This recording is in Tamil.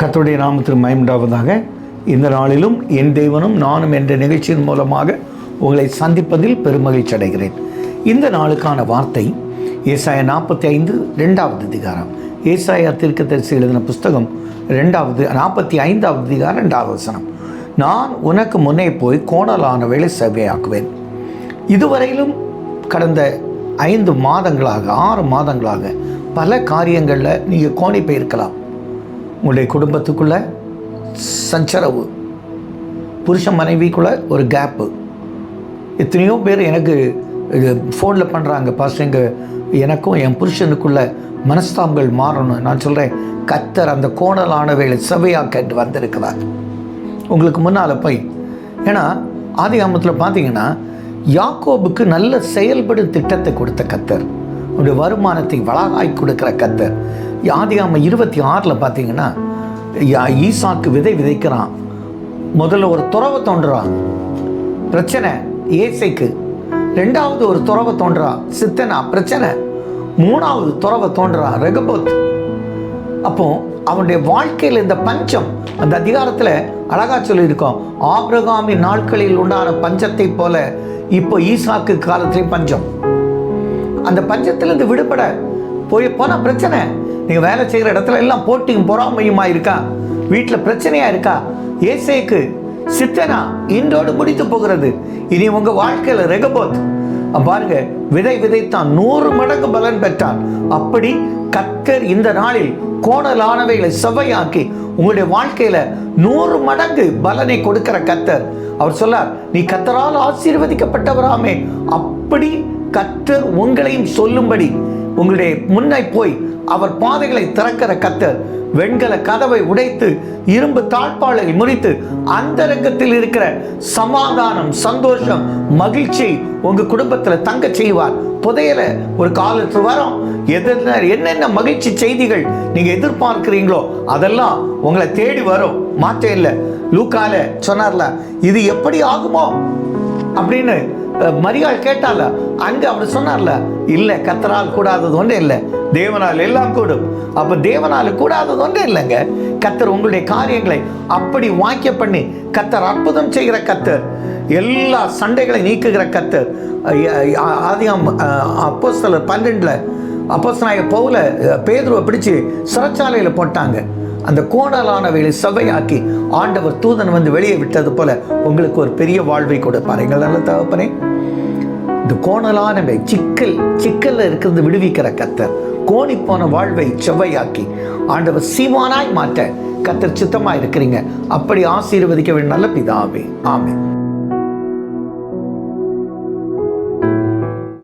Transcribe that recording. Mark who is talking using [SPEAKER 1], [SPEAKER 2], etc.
[SPEAKER 1] கர்த்தருடைய நாமத்திற்கு மயமுண்டாவதாக இந்த நாளிலும் என் தெய்வனும் நானும் என்ற நிகழ்ச்சியின் மூலமாக உங்களை சந்திப்பதில் பெருமகிழ்ச்சி அடைகிறேன். இந்த நாளுக்கான வார்த்தை ஏசாயா நாற்பத்தி ஐந்து ரெண்டாவது அதிகாரம். ஏசாயா தீர்க்கதரிசி எழுதின புஸ்தகம் ரெண்டாவது நாற்பத்தி ஐந்தாவது அதிகாரம் ரெண்டாவது வசனம். நான் உனக்கு முன்னே போய் கோணலானவைகளை செவ்வையாக்குவேன் இதுவரையிலும் கடந்த ஐந்து மாதங்களாக ஆறு மாதங்களாக பல காரியங்களில் நீங்கள் கோணி போயிருக்கலாம் உங்களுடைய குடும்பத்துக்குள்ள சஞ்சரவு. புருஷன் மனைவிக்குள்ள ஒரு கேப்பு எத்தனையோ பேர் எனக்கு ஃபோனில் பண்ணுறாங்க பசங்க எனக்கும் என் புருஷனுக்குள்ள மனஸ்தாபங்கள் மாறணும். நான் சொல்கிறேன் கத்தர் அந்த கோணலானவைகளை கேட்டு வந்திருக்கிறார். உங்களுக்கு முன்னால் போய் ஏன்னா ஆதி ஆமத்தில் பார்த்தீங்கன்னா யாக்கோபுக்கு நல்ல செயல்படும் திட்டத்தை கொடுத்த கத்தர். அவருடைய வருமானத்தை வளகாய் கொடுக்குற கத்தர். ஆதிகாம இருபத்தி ஆறில் பார்த்தீங்கன்னா ஈசாக்கு விதை விதைக்கிறான். முதல்ல ஒரு துறவை தோன்றுறான் பிரச்சனை ஏசைக்கு. ரெண்டாவது ஒரு துறவை தோன்றா சித்தனா பிரச்சனை. மூணாவது துறவை தோன்றா ரெகபோத். அப்போ அவனுடைய வாழ்க்கையில் இந்த பஞ்சம் அந்த அதிகாரத்தில் அழகா சொல்லியிருக்கோம். ஆபிரகாமின் நாட்களில் உண்டான பஞ்சத்தை போல இப்போ ஈசாக்கு காலத்திலே பஞ்சம். அந்த பஞ்சத்திலிருந்து விடுபட போய் போன பிரச்சனை. நீங்கள் வேலை செய்கிற இடத்துல எல்லாம் போட்டியும் பொறாமையுமா இருக்கா? வீட்டில் பிரச்சனையா இருக்கா? ஏசேக்கு சித்தனா இன்றோடு முடித்து போகிறது. இனி உங்க வாழ்க்கையில் ரெகபோத். பாருங்க விதை விதைத்தான் நூறு மடங்கு பலன் பெற்றான். அப்படி கத்தர் இந்த நாளில் கோணலானவைகளை செவ்வையாக்கி உங்களுடைய வாழ்க்கையில நூறு மடங்கு பலனை கொடுக்கிற கத்தர் அவர் சொல்லார் நீ கத்தரால் ஆசீர்வதிக்கப்பட்டவராமே. அப்படி கத்தர் உங்களையும் சொல்லும்படி உங்களுடைய முன்னை போய் அவர் பாதைகளை திறக்கிற கத்தர் வெண்கல கதவை உடைத்து இரும்பு தாழ்பாளை முறித்து அந்தரங்கத்தில் இருக்கிற சமாதானம் சந்தோஷம் மகிழ்ச்சி உங்க குடும்பத்துல தங்க செய்வார். புதையல ஒரு காலத்து வரும். எதிர்ன என்னென்ன மகிழ்ச்சி செய்திகள் நீங்க எதிர்பார்க்கிறீங்களோ அதெல்லாம் உங்களை தேடி வரும். மாற்றம் இல்லை. லூக்கால சொன்னார்ல இது எப்படி ஆகுமோ? அப்படின்னு மரியாள் கேட்டால அங்க அவர் சொன்னார்ல இல்லை கத்தரால் கூடாதது ஒன்றே இல்லை. தேவனால் எல்லாம் கூடும் அப்போ தேவனால் கூடாதது ஒன்றே இல்லைங்க. கத்தர் உங்களுடைய காரியங்களை அப்படி வாக்கிய பண்ணி கத்தர் அற்புதம் செய்கிற கத்தர் எல்லா சண்டைகளை நீக்குகிற கத்தர். ஆதியம் அப்போஸ்தலர் பன்னெண்டுல அப்போஸ்தலனாகிய பவுல பேதுருவை பிடிச்சு சிறைச்சாலையில் போட்டாங்க. அந்த கோணலானவைகளை செவ்வையாக்கி ஆண்டவர் தூதன் வந்து வெளியே விட்டது போல உங்களுக்கு ஒரு பெரிய வாழ்வை கொடுப்பார். எங்கள் நல்ல தகப்பனே இந்த கோணலானவை சிக்கல் சிக்கல்ல இருக்கிறது விடுவிக்கிற கத்தர். கோணிப்போன வாழ்வை செவ்வையாக்கி ஆண்டவர் சீமானாய் மாற்ற கத்தர் சித்தமாக இருக்கிறீங்க அப்படி ஆசீர்வதிக்க வேண்டிய நல்ல பிதாவே. ஆமே